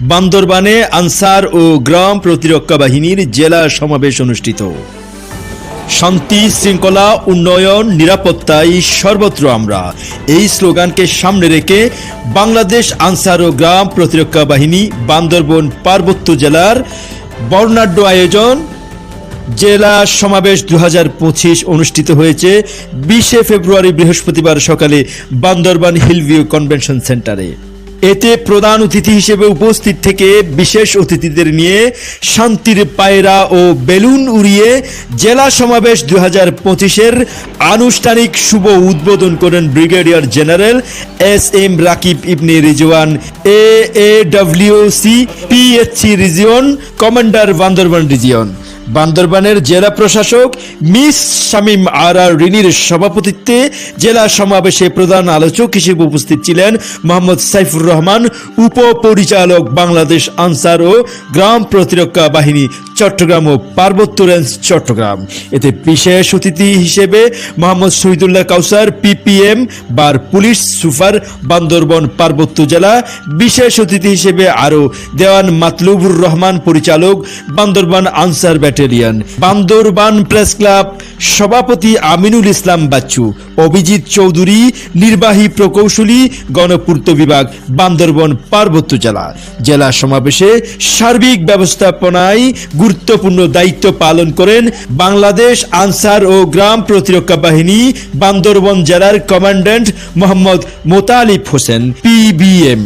বান্দরবানে answer ও গ্রাম প্রতিরক্ষা বাহিনীর জেলা সমাবেশ অনুষ্ঠিত। শান্তি, শৃঙ্খলা, উন্নয়ন, নিরাপত্তাই সর্বত্র আমরা। এই স্লোগানকে সামনে রেখে বাংলাদেশ আনসার ও গ্রাম প্রতিরক্ষা বাহিনী বান্দরবন পার্বত্য জেলার বর্ণাঢ্য আয়োজন জেলা সমাবেশ দু হাজার পঁচিশ অনুষ্ঠিত হয়েছে বিশে ফেব্রুয়ারি বৃহস্পতিবার সকালে বান্দরবান হিলভিউ কনভেনশন সেন্টারে। এতে প্রধান অতিথি হিসেবে উপস্থিত থেকে বিশেষ অতিথিদের নিয়ে শান্তির পায়রা ও বেলুন উড়িয়ে জেলা সমাবেশ দু হাজার পঁচিশের আনুষ্ঠানিক শুভ উদ্বোধন করেন brigadier general S M Rakib Ibne Rizwan, A A WC PSC region commander Bandarban region বান্দরবানের জেলা প্রশাসক মিস শামীম আর রিনির সভাপতিত্বে জেলা সমাবেশে প্রধান আলোচক হিসেবে উপস্থিত ছিলেন মোহাম্মদ সাইফুর রহমান, উপপরিচালক বাংলাদেশ আনসার ও গ্রাম প্রতিরক্ষা বাহিনী চট্টগ্রাম ও পার্বত্য রেঞ্জ চট্টগ্রাম। এতে বিশেষ অতিথি হিসেবে Mohammad Shahidullah Kawsar, PPM bar police super Bandarban পার্বত্য জেলা, বিশেষ অতিথি হিসেবে আরও দেওয়ান মাতলুবুর রহমান, পরিচালক Bandarban Ansar battalion, Bandarban press club, সভাপতি আমিনুল ইসলাম বাচ্চু, অভিজিৎ চৌধুরী, নির্বাহী প্রকৌশলী, গণপূর্ত বিভাগ, বান্দরবন পার্বত্য জেলা। জেলা সমাবেশে সার্বিক ব্যবস্থাপনায় গুরুত্বপূর্ণ দায়িত্ব পালন করেন বাংলাদেশ আনসার ও গ্রাম প্রতিরক্ষা বাহিনী, বান্দরবন জেলার কমান্ড্যান্ট মোহাম্মদ মোতালিফ হোসেন পিবিএম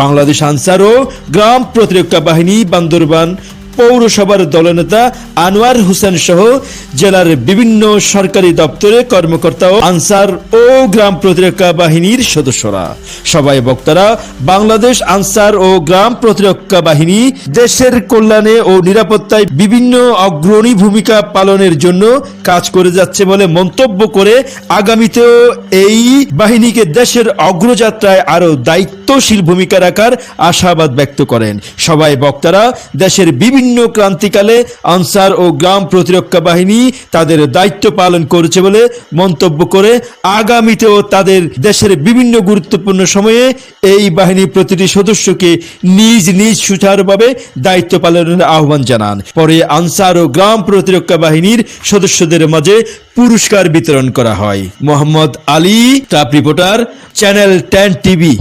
বাংলাদেশ আনসার ও গ্রাম প্রতিরক্ষা বাহিনী, বান্দরবান পৌরসভার দলনেতা আনোয়ার হোসেন সহ জেলার বিভিন্ন সরকারি দপ্তরে কর্মকর্তা ও আনসার ও গ্রাম প্রতিরক্ষা বাহিনীর সদস্যরা। সবাই বক্তারা বাংলাদেশ আনসার ও গ্রাম প্রতিরক্ষা বাহিনী, দেশের কল্যাণে ও নিরাপত্তায় বিভিন্ন অগ্রণী ভূমিকা পালনের জন্য কাজ করে যাচ্ছে বলে মন্তব্য করে আগামীতেও এই বাহিনীকে দেশের অগ্রযাত্রায় আরও দায়িত্বশীল ভূমিকা রাখার আশাবাদ ব্যক্ত করেন। সবাই বক্তারা দেশের বিভিন্ন ক্রান্তিকালে আনসার ও গ্রাম প্রতিরক্ষা বাহিনী তাদের দায়িত্ব পালন করেছে বলে মন্তব্য করে আগামীতেও তাদের দেশের বিভিন্ন গুরুত্বপূর্ণ সময়ে এই বাহিনীর প্রতিটি সদস্যকে নিজ নিজ সুচারুভাবে দায়িত্ব পালনের আহ্বান জানান। পরে আনসার ও গ্রাম প্রতিরক্ষা বাহিনীর সদস্যদের মাঝে পুরস্কার বিতরণ করা হয়। Mohammad Ali staff reporter, channel ten TV.